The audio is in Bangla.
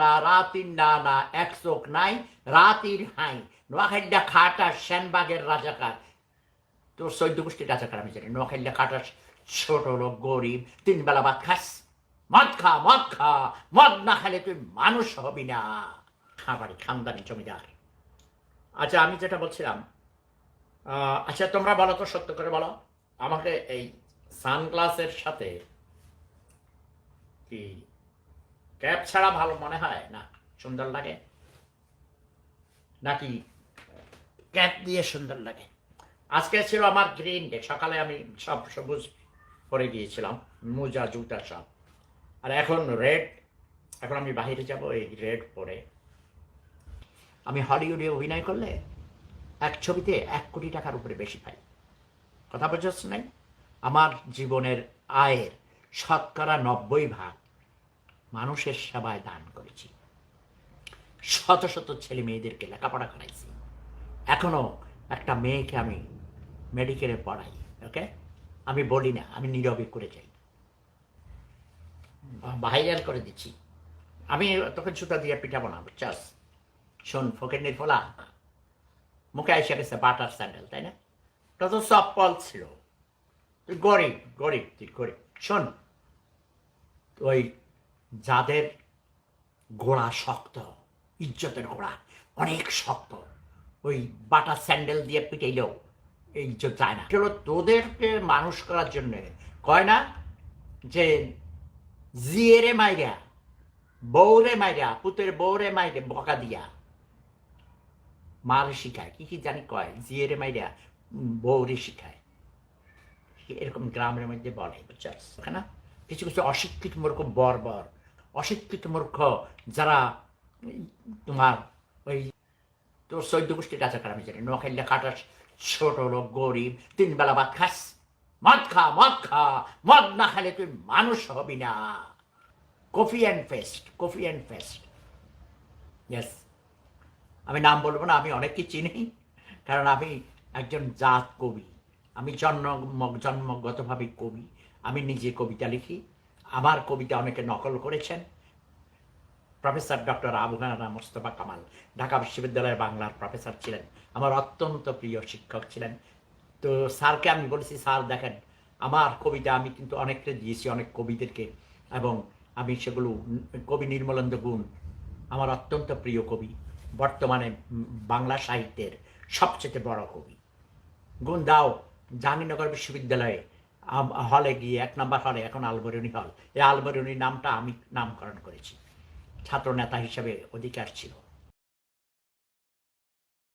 না রাতির না এক চোখ নাই, রাতির হাই। নোয়াখাইডা খাটা সেনবাগের রাজাকার। তোর চৈদ্দ গোষ্ঠীর রাজাকার, আমি জানি। নোয়াখাইডা খাটা ছোট লোক, গরিব, তিন বেলা ভাত খাস। মদ খা মদ খা, মদ না খেলে তুই মানুষ হবি না। খাবারই খানদানি জমিদার। আচ্ছা আমি যেটা বলছিলাম আচ্ছা তোমরা বলো তো, সত্য করে বলো। আমাকে এই সানগ্লাসের সাথে কি ক্যাপ ছাড়া ভালো মনে হয়? না, সুন্দর লাগে। নাকি ক্যাপ দিয়ে সুন্দর লাগে? আজকে ছিল আমার গ্রিন ডে সকালে আমি সব সবুজ পরে গিয়েছিলাম, মোজা, জুতা সব। আর এখন রেড এখন আমি বাইরে যাব এই রেড পরে। আমি হলিউডে অভিনয় করলে এক ছবিতে এক কোটি টাকার উপরে বেশি পাই। কথা বোঝাচ্ছ নাই? আমার জীবনের আয়ের শতকরা নব্বই ভাগ মানুষের সেবায় দান করেছি। শত শত ছেলে মেয়েদেরকে লেখাপড়া করাইছি। এখনও একটা মেয়েকে আমি মেডিকেলে পড়াই ওকে আমি বলি না, আমি নীরবে করে যাই। ভাইরাল করে দিচ্ছি। আমি তোকে জুতা দিয়ে পিঠাবো না, বুঝছাস? শোন, ফকের ফোলা। মুখে এসে গেছে বাটার স্যান্ডেল, তাই না? ওটা তো চপ্পল ছিল। তুই গরিব গরিব, তুই গরিব। শোন, ওই যাদের গোড়া শক্ত, ইজ্জতের গোড়া অনেক শক্ত, ওই বাটা স্যান্ডেল দিয়ে পিটাইলেও এই ইজ্জত যায় না। চলো তোদেরকে মানুষ করার জন্য কয় না যে জিয়েরে মাইরা, বউরে মাইরা, পুতের বউরে মাইরে বকা দিয়া মার শিখায়। কি কি জানি কয়? জিয়েরে মাইরা বউরে শিখায়। এরকম গ্রামের মধ্যে বলে বুঝছাস না কিছু কিছু অশিক্ষিত মূর্খ বর্বর অশিক্ষিত মূর্খ যারা তোমার ওই তোর চৈদ্দ গোষ্ঠীর রাজাকার আমি জানি নোয়াখাইলে কাটাস ছোট লোক, গরিব, তিন বেলা ভাত খাস, মদ খা মদ খা, মদ না খেলে তুই মানুষ হবি না। Coffee and fest coffee and fest yes আমি নাম বলব না, আমি অনেককে চিনি, কারণ আমি একজন জাত কবি। আমি জন্ম, জন্মগতভাবে কবি। আমি নিজে কবিতা লিখি। আমার কবিতা অনেকে নকল করেছেন। প্রফেসর ডক্টর আবুগানা মোস্তফা কামাল, ঢাকা বিশ্ববিদ্যালয়ের বাংলার প্রফেসর ছিলেন, আমার অত্যন্ত প্রিয় শিক্ষক ছিলেন। তো স্যারকে আমি বলেছি, স্যার, দেখেন, আমার কবিতা আমি কিন্তু অনেককে দিয়েছি, অনেক কবিদেরকে, এবং আমি সেগুলো কবি নির্মলেন্দ্র গুণ, আমার অত্যন্ত প্রিয় কবি, বর্তমানে বাংলা সাহিত্যের সবচেয়ে বড় কবি। গুণ দাও, জাহাঙ্গীরনগর বিশ্ববিদ্যালয়ে হলে গিয়ে, এক নাম্বার হলে, এখন আলবরুনি হল। এই আলবরুনি নামটা আমি নামকরণ করেছি। ছাত্র নেতা হিসেবে অধিকার ছিল।